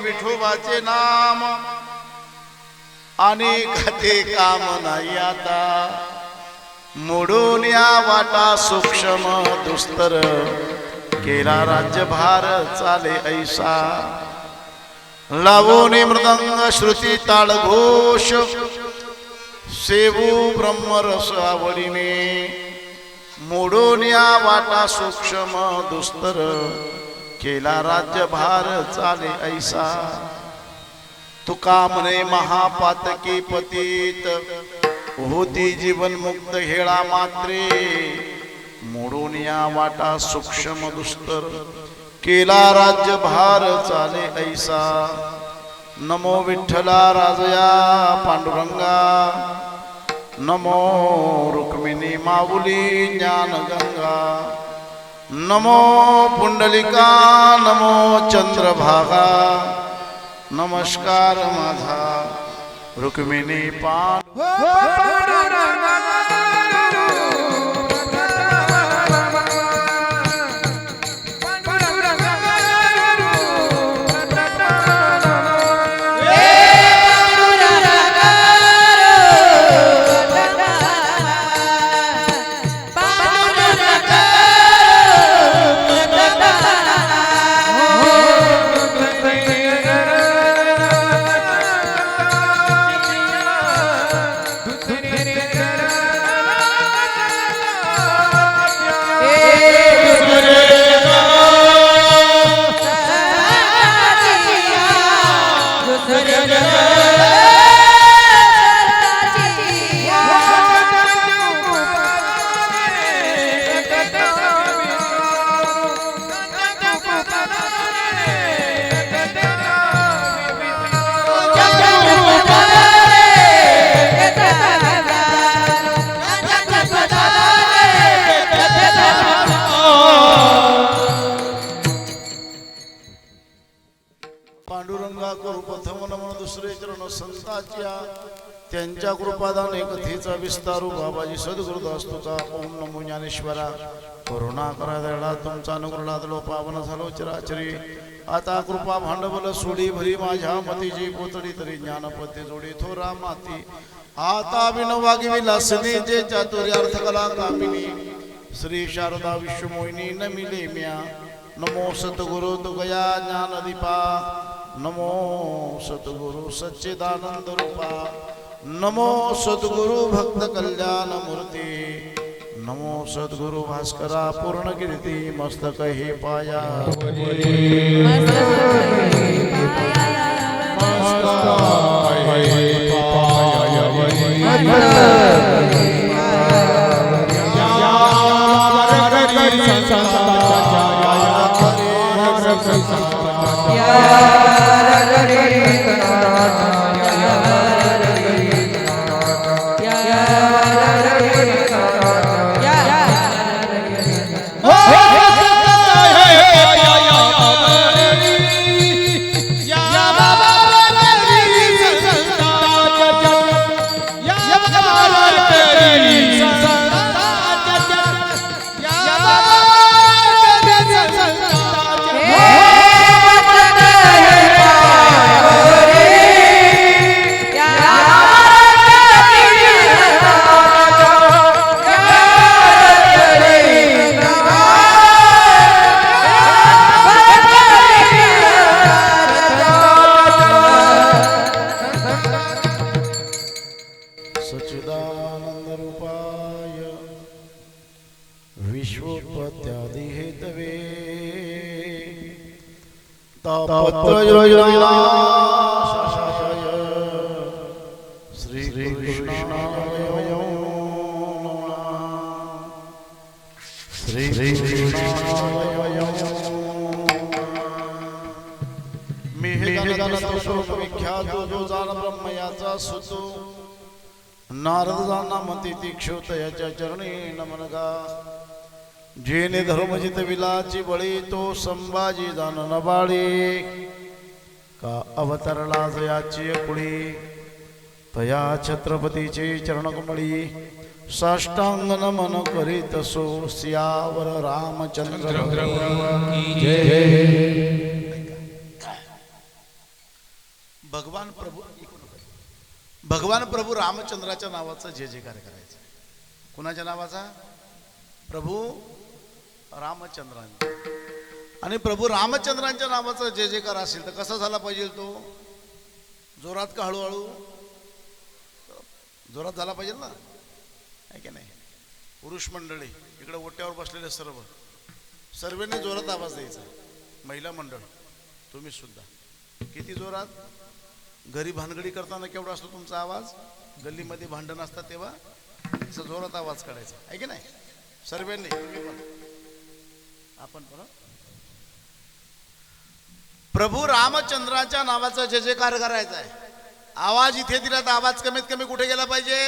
विठोबाचे नाम. आणि खाते काम नाही आता. मोडून या वाटा सूक्ष्म दुस्तर. केला राज्यभार चाले ऐसा. लावून मृदंग श्रुती ताळघोष सेवू ब्रह्मरस आवडीने. मोडून या वाटा सूक्ष्म दुस्तर. केला राज्यभार चाले ऐसा. तुका म्हणे महापातकी पतीत. होती जीवन मुक्त हेळा मात्रे. मोडून या वाटा सूक्ष्म दुस्तर. केला राज्यभार चाले ऐसा. नमो विठ्ठला राजया पांडुरंगा. नमो रुक्मिणी माऊली ज्ञानगंगा. नमो पुंडलिका नमो चंद्रभागा नमस्कार माझा रुक्मिणी पान संताच्या त्यांच्या कृपादान एकथेचा विस्तारू बाबाजी सद्गुरुदास तुका ओम नमो ज्ञानेश्वरा. करुणा करा दळा तुमचा अनुग्रह दलो पावन झालो चिराचरी. आता कृपा भांडवल सोडी भरी माझ्या मतीची पोतडी तरी ज्ञानपती जोडी थोरा माती आता विनोवागी लासनी जे चातुर्यार्थ कला कामिनी. श्री शारदा विश्वमोहिनी न मिले म्या. नमो सद्गुरु तुगया ज्ञानदीपा. नमो सतगुरु सच्चिदानंद रूपा नमो सद्गुरु भक्त कल्याण मूर्ती नमो सद्गुरु भास्करा पूर्ण कीर्ती मस्तक हे पाया सच्चिदानंद मी हे स्वरूप विख्यात जो जाण ब्रह्मयाचा सुतो नारद जाना मती तीक्षोत याच्या चरणी नमनगा जेने धर्मजित विलाची बळी तो संभाजी जान नबाळी का अवतरला जयाची कुळी तया छत्रपतीचे चरणकमळी साष्टांग नमन करीत सो सियावर रामचंद्र भगवान प्रभू भगवान प्रभू रामचंद्राच्या नावाचा जय जयकार करायचा. कुणाच्या नावाचा? प्रभू रामचंद्रांचा. आणि प्रभू रामचंद्रांच्या नावाचा जे जयकार असेल तर कसा झाला पाहिजे तो? जोरात का हळूहळू? जोरात झाला पाहिजे ना? आहे की नाही? पुरुष मंडळी इकडे ओट्यावर बसलेले सर्व. सर्वांनी जोरात आवाज द्यायचा. महिला मंडळ तुम्ही सुद्धा. किती जोरात? घरी भानगडी करताना केवढा असतो तुमचा आवाज? गल्लीमध्ये भांडण असतात तेव्हा? जोरात आवाज काढायचा. आहे की नाही? सर्वांनी. तुम्ही पण आपण प्रभू रामचंद्राच्या नावाचा जे जे कार करायचा आहे आवाज इथे दिला तर आवाज कमीत कमी कुठे गेला पाहिजे?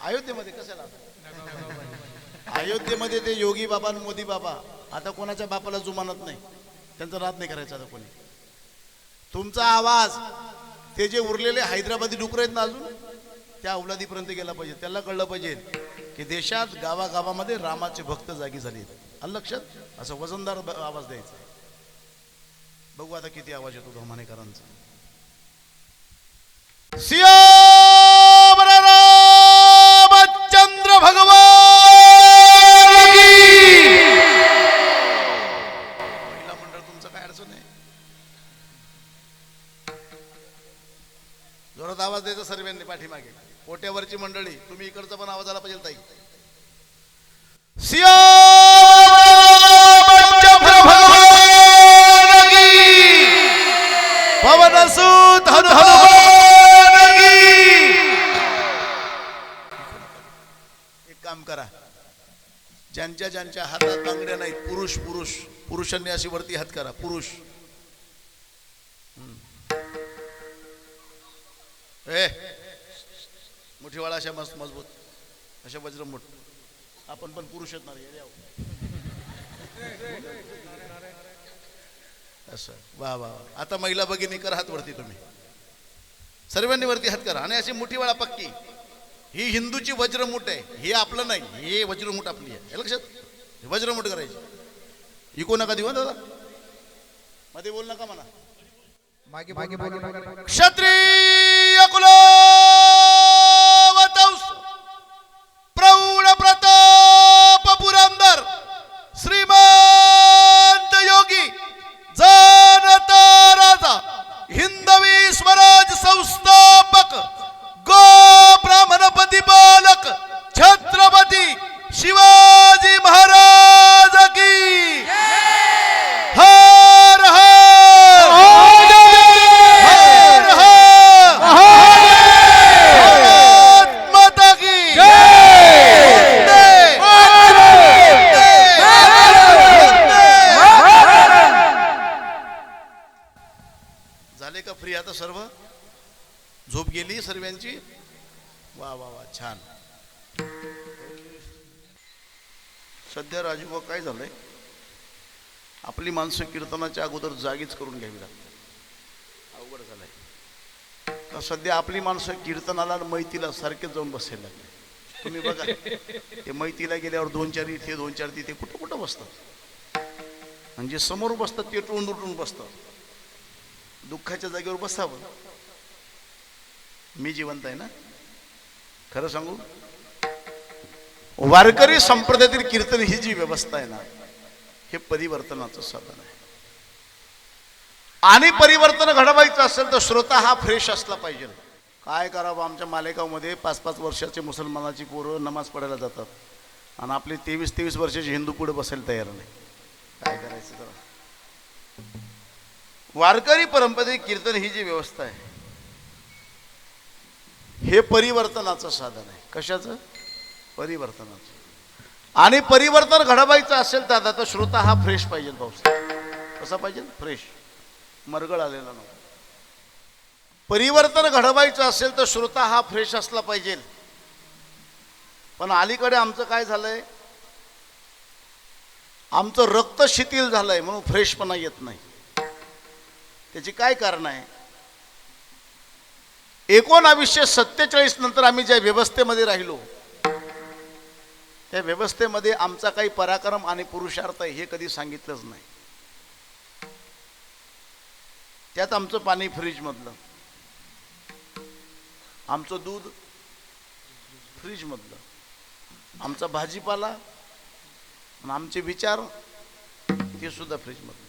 अयोध्येमध्ये कशाला? अयोध्येमध्ये ते योगी बाबा आणि मोदी बाबा आता कोणाच्या बापाला जुमानत नाही? त्यांचा रात नाही करायचा आता कोणी. तुमचा आवाज ते जे उरलेले हैदराबादी डुकर आहेत ना अजून? त्या औलादीपर्यंत गेला पाहिजे त्याला कळलं पाहिजे की देशात गावागावामध्ये रामाचे भक्त जागी झाले आलं लक्षात? असं वजनदार आवाज द्यायचा. बघू आता किती आवाज येतो धमानेकरांचा सिया रामचंद्र भगवान! महिला मंडळ तुमचं काय अडचण आहे? जोरात आवाज द्यायचा सर्वांनी पाठीमागे. पोट्यावरची मंडळी तुम्ही इकडचा पण आवाज आला पाहिजे ताई. पवन सुत एक काम करा. ज्यांच्या ज्यांच्या हातात बांगड्या नाहीत पुरुष पुरुष. पुरुषांनी अशी वरती हात करा पुरुष. हम्म. ए मुठीवाळा अशा मस्त मजबूत अशा वज्रमुठ आपण पण पुरुष आहेत ना रे, येड्याव. असं. वा वा. आता महिला भगिनी करा हात वरती तुम्ही. सर्वांनी वरती हात करा. आणि अशी मुठीवाळा पक्की. ही हिंदूची वज्रमुठ आहे. हे आपलं नाही. हे वज्रमुठ आपली आहे. हे लक्षात? हे वज्रमुठ करायची. इको नका देऊ हं दादा? मध्ये बोल नका म्हणा मागे मागे क्षत्रिय कुलवतंस माणसं कीर्तनाच्या अगोदर जागीच करून घ्यावी लागतात अवघड झालंय. का सध्या आपली माणसं कीर्तनाला आणि मैतीला सारखेच जाऊन बसायला लागले. तुम्ही बघा ते मैतीला गेल्यावर दोन चार इथे दोन चार तिथे कुठं कुठं बसतात? आणि जे समोर बसतात ते टोंड उठून बसतात. दुःखाच्या जागेवर बसावं. मी जिवंत आहे ना? खरं सांगू? वारकरी संप्रदायातील कीर्तन ही जी व्यवस्था आहे ना हे परिवर्तनाचं साधन आहे. आणि परिवर्तन घडवायचं असेल तर श्रोता हा फ्रेश असला पाहिजे. काय करावं? आमच्या मालेगावमध्ये पाच पाच वर्षाचे मुसलमानाची पोरं नमाज पडायला जातात. आणि आपले तेवीस तेवीस वर्षाचे हिंदू पुढे बसायला तयार नाही. काय करायचं जरा? वारकरी परंपरे कीर्तन ही जी व्यवस्था आहे हे परिवर्तनाचं साधन आहे. कशाचं? परिवर्तनाचं. आणि परिवर्तन घडवायचं असेल तर आता श्रोता हा फ्रेश पाहिजे पाऊस कसा पाहिजे फ्रेश मरगळ आलेला नको परिवर्तन घडवायचं असेल तर श्रोता हा फ्रेश असला पाहिजे. पण अलीकडे आमचं काय झालंय? आमचं रक्त शिथिल झालंय म्हणून फ्रेशपणा येत नाही. त्याची काय कारण आहे? एकोणावीसशे सत्तेचाळीस नंतर आम्ही ज्या व्यवस्थेमध्ये राहिलो त्या व्यवस्थेमध्ये आमचा काही पराक्रम आणि पुरुषार्थ आहे हे कधी सांगितलंच नाही. त्यात आमचं पाणी फ्रीजमधलं. आमचं दूध फ्रीजमधलं. आमचा भाजीपाला आणि आमचे विचार ते सुद्धा फ्रीजमधलं.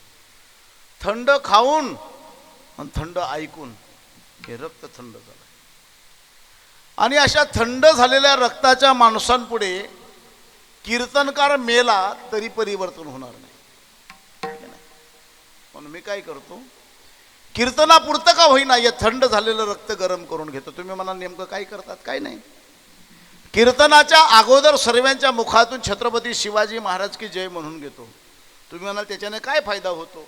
थंड खाऊन आणि थंड ऐकून हे रक्त थंड झालं. आणि अशा थंड झालेल्या रक्ताच्या माणसांपुढे कीर्तनकार मेला तरी परिवर्तन होणार नाही. म्हणून मी काय करतो? कीर्तनापुरतं का होईना या थंड झालेलं रक्त गरम करून घेतो? तुम्ही मला नेमकं काय करतात? काय नाही. कीर्तनाच्या अगोदर सर्वांच्या मुखातून छत्रपती शिवाजी महाराज की जय म्हणून घेतो. तुम्ही म्हणाल त्याच्याने काय फायदा होतो?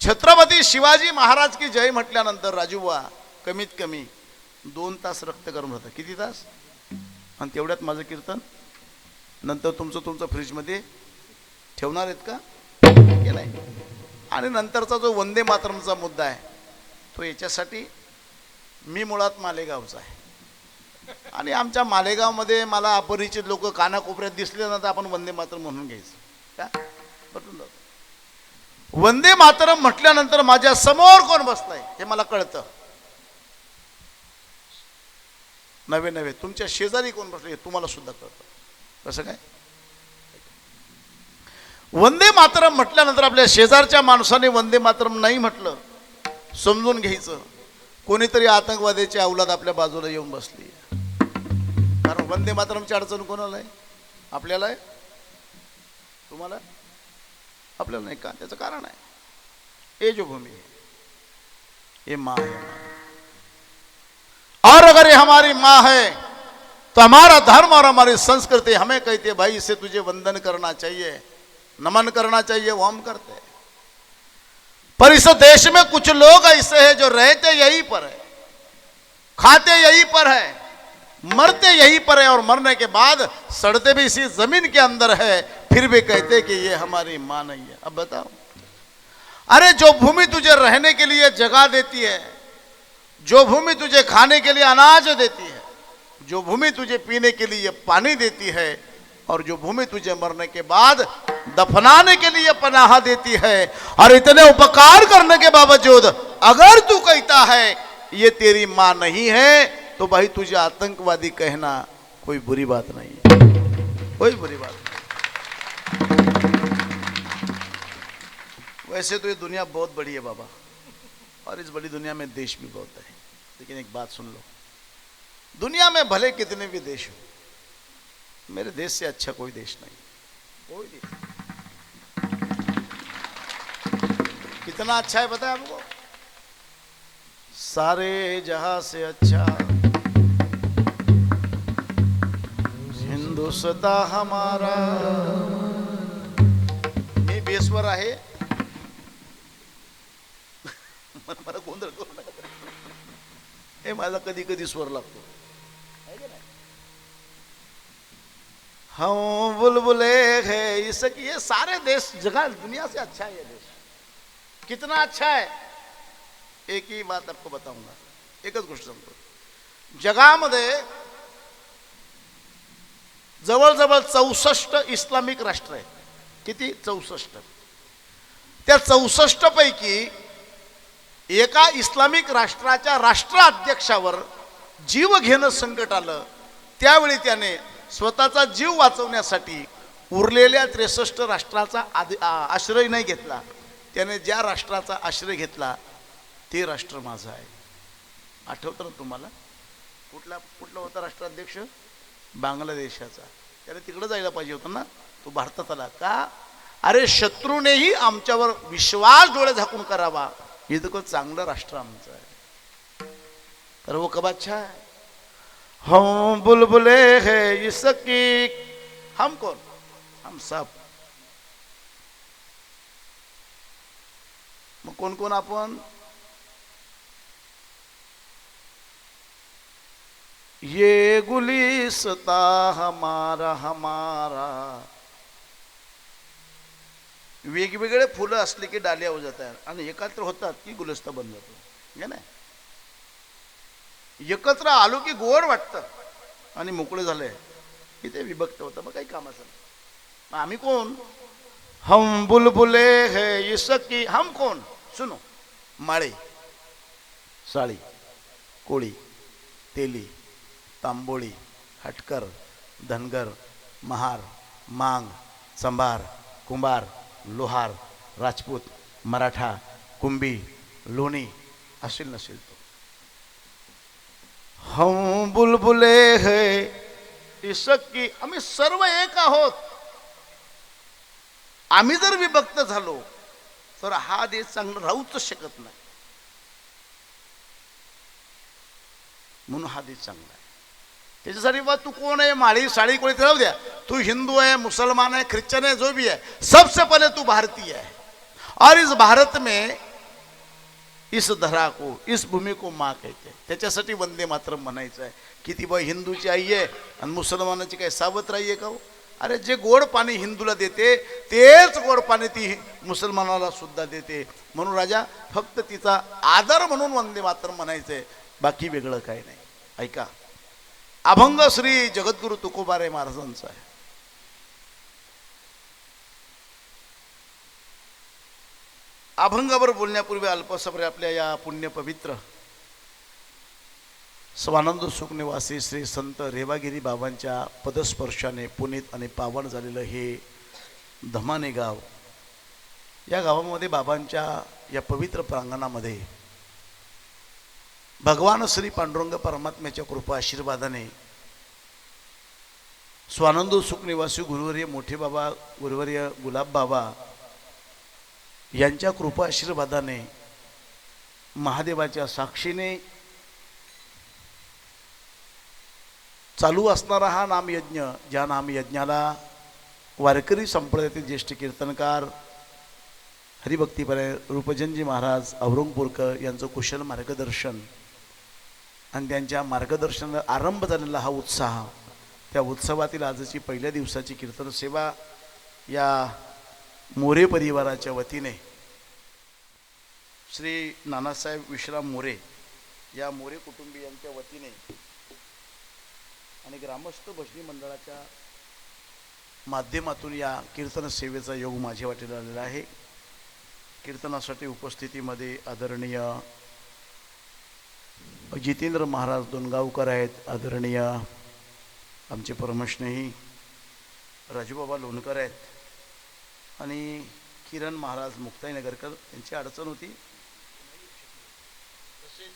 छत्रपती शिवाजी महाराज की जय म्हटल्यानंतर राजूबा कमीत कमी दोन तास रक्त गरम होतं. किती तास? आणि तेवढ्यात माझं कीर्तन? नंतर तुमचं तुमचं फ्रीजमध्ये ठेवणार आहेत का? की नाही आणि नंतरचा जो वंदे मातरमचा मुद्दा आहे तो याच्यासाठी मी मुळात मालेगावचा आहे. आणि आमच्या मालेगावमध्ये मला अपरिचित लोक कानाकोपऱ्यात दिसले ना तर आपण वंदे मातरम म्हणून घ्यायचं. का? पटून वंदे मातरम म्हटल्यानंतर माझ्यासमोर कोण बसलाय हे मला कळतं. नवे नवे तुमच्या शेजारी कोण बसले हे तुम्हाला सुद्धा कळतं. कसं काय? वंदे मातरम म्हटल्यानंतर आपल्या शेजारच्या माणसाने वंदे मातरम नाही म्हटलं समजून घ्यायचं. कोणीतरी आतंकवाद्याची अवलाद आपल्या बाजूला येऊन बसली. कारण वंदे मातरमची अडचण कोणाला आहे? आपल्याला आहे? तुम्हाला? आपल्याला नाही का? त्याचं कारण आहे. ये जो भूमी है ये माँ है और अगर ये हमारी माँ है तो हमारा धर्म और हमारी संस्कृति हमें कहती है, भाई, इसे तुझे वंदन करना चाहिए, नमन करना चाहिए, वो हम करते हैं। पर इस देश में कुछ लोग ऐसे हैं जो रहते यहीं पर है, खाते यहीं पर है, मरते यहीं पर है और मरने के बाद सड़ते भी इसी ज़मीन के अंदर है, फिर भी कहते कि ये हमारी माँ नहीं है। अब बताओ। अरे, जो भूमि तुझे रहने के लिए जगह देती है, जो भूमि तुझे खाने के लिए अनाज देती है जो भूमि तुझे पीने के लिए पानी देती है और जो भूमि तुझे मरने के बाद दफनाने के लिए पनाह देती है, और इतने उपकार करने के बावजूद अगर तू कहता है, ये तेरी माँ नहीं है तो भाई तुझे आतंकवादी कहना कोई बुरी बात नहीं है। कोई बुरी बात नहीं। वैसे तो ये दुनिया बहुत बड़ी है बाबा, और इस बड़ी दुनिया में देश भी बहुत है। लेकिन एक बात सुन लो। दुनिया में भले कितने भी देश हो, मेरे देश से अच्छा कोई देश नहीं। कोई देश कितना अच्छा है बताया आपको? सारे जहाँ से अच्छा। हिंदुस्ता हमारा। मी बेसवर आहे? मला गोंधळ करू नका हे माझा स्वर लागतो. हम बुलबुले है इस ये सारे देश जगह दुनिया से अच्छा है ये देश। कितना अच्छा है। एक ही बात आपको बताऊंगा। एकच गोष्ट सांगतो जगामध्ये जवळजवळ चौसष्ट इस्लामिक राष्ट्र आहे किती? चौसष्ट। त्या चौसष्ट पैकी एका इस्लामिक राष्ट्राच्या राष्ट्राध्यक्षावर जीव घेणं संकट आलं त्यावेळी त्याने स्वतःचा जीव वाचवण्यासाठी उरलेल्या त्रेसष्ट राष्ट्राचा आदि आश्रय नाही घेतला. त्याने ज्या राष्ट्राचा आश्रय घेतला ते राष्ट्र माझं आहे. आठवतं ना तुम्हाला? कुठला कुठला होता राष्ट्राध्यक्ष? बांगलादेशाचा. त्याने तिकडं जायला पाहिजे होतं ना? तो भारतात आला. का? अरे शत्रूनेही आमच्यावर विश्वास डोळे झाकून करावा. हे तर चांगलं राष्ट्र आमचं आहे. तर हो वो कबाच्छा हम बुलबुले है इसकी हम कौन? हम सब। मग कोण कोण आपण ये गुलिस्ता हमारा हमारा। वेगवेगळे फुलं असली की डालिया हो जातात. आणि एकत्र होतात की गुलस्ता बन जातो. हे नाही एकत्र आलो की गोड वाटतं. आणि मोकळं झालंय की ते विभक्त होतं. मग काही काम असं आम्ही कोण? हम बुलबुले है इसकी हम कोण? सुनो. माळे साळी कोळी तेली तांबोळी हटकर धनगर महार मांग संभार कुंभार लोहार राजपूत मराठा कुंभी लोणी असेल नसेल हम बुलबुले है। इसकी आम्ही सर्व एक आहोत। आम्ही जर विभक्त झालो तर हा देश चांगला राहूच शकत नाही. म्हणून हा देश चांगला आहे. त्याच्यासाठी बा तू कोण आहे? माळी साडी कोणी राहू द्या. तू हिंदू आहे मुसलमान आहे ख्रिश्चन आहे जो भी आहे सबसे पहिले तू भारतीय आहे. और इस भारत में इस धरा को इस भूमी को माँ कहते त्याच्यासाठी वंदे मात्र म्हणायचं आहे. किती बा हिंदूची आई आहे आणि मुसलमानाची काय सावत्र आई आहे का हो? अरे जे गोड पाणी हिंदूला देते तेच गोड पाणी ती मुसलमानाला सुद्धा देते. म्हणून राजा फक्त तिचा आदर म्हणून वंदे मात्र आहे. बाकी वेगळं काही नाही. ऐका. अभंग श्री जगद्गुरु तुकोबारे महाराजांचा आहे. अभंगावर बोलण्यापूर्वी अल्पसभरे आपल्या या पुण्य पवित्र स्वानंद सुखनिवासी श्री संत रेवागिरी बाबांच्या पदस्पर्शाने पुनीत आणि पावन झालेलं हे धमाने गाव या गावामध्ये बाबांच्या या पवित्र प्रांगणामध्ये भगवान श्री पांडुरंग परमात्म्याच्या कृपा आशीर्वादाने स्वानंद सुखनिवासी गुरुवर्य मोठे बाबा गुरुवर्य गुलाब बाबा यांच्या कृपा आशीर्वादाने महादेवाच्या साक्षीने चालू असणारा हा नामयज्ञ ज्या नामयज्ञाला वारकरी संप्रदायातील ज्येष्ठ कीर्तनकार हरिभक्तीपर्य रूपजनजी महाराज औरंगपूरकर यांचं कुशल मार्गदर्शन आणि त्यांच्या मार्गदर्शनाला आरंभ झालेला हा उत्साह त्या उत्सवातील आजची पहिल्या दिवसाची कीर्तन सेवा या मोरे परिवाराच्या वतीने श्री नानासाहेब विश्राम मोरे या मोरे कुटुंबियांच्या वतीने आणि ग्रामस्थ भजनी मंडळाच्या माध्यमातून या कीर्तन सेवेचा योग माझ्या वाटेला आलेला आहे. कीर्तनासाठी उपस्थितीमध्ये आदरणीय जितेंद्र महाराज दोनगावकर आहेत आदरणीय आमचे परमश्नेही राजूबाबा लोणकर आहेत आणि किरण महाराज मुक्ताईनगरकर यांची अडचण होती. तसेच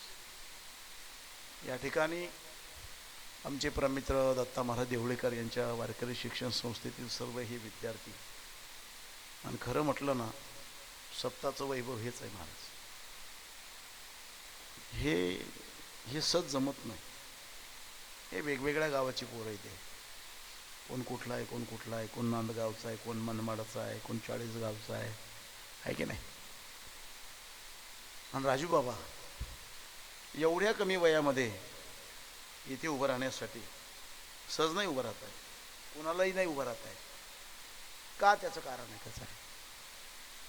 या ठिकाणी आमचे प्रमित्र दत्ता महाराज देवळेकर यांच्या वारकरी शिक्षण संस्थेतील सर्व हे विद्यार्थी. आणि खरं म्हटलं ना सत्ताचं वैभव हेच आहे महाराज. हे हे सत जमत नाही. हे वेगवेगळ्या गावाची पोरं येते कोण कुठला आहे कोण कुठला आहे कोण नांदगावचा आहे कोण मनमाडाचा आहे कोण चाळीसगावचा आहे. आहे की नाही? आणि राजू बाबा एवढ्या कमी वयामध्ये इथे उभं राहण्यासाठी सहज नाही उभं राहत आहे कोणालाही नाही उभं राहत आहे का त्याचं कारण आहे? त्याचं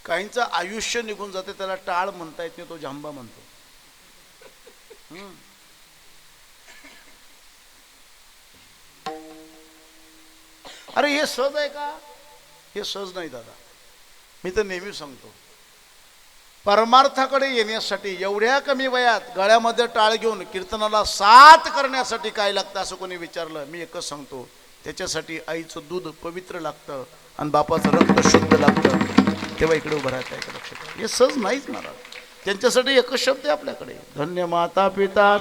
काहींचं आयुष्य निघून जाते त्याला टाळ म्हणता येत नाही तो जांबा म्हणतो. अरे हे सहज आहे का? हे सहज नाही दादा. मी तर नेहमी सांगतो परमार्थाकडे येण्यासाठी एवढ्या कमी वयात गळ्यामध्ये टाळ घेऊन कीर्तनाला साथ करण्यासाठी काय लागतं असं कोणी विचारलं? मी एकच सांगतो त्याच्यासाठी आईचं दूध पवित्र लागतं आणि बापाचं रक्त शुद्ध लागतं. तेव्हा इकडे उभं राहता इकडे लक्षात हे सहज नाहीच महाराज त्यांच्यासाठी एकच शब्द आहे आपल्याकडे. धन्य माता पिता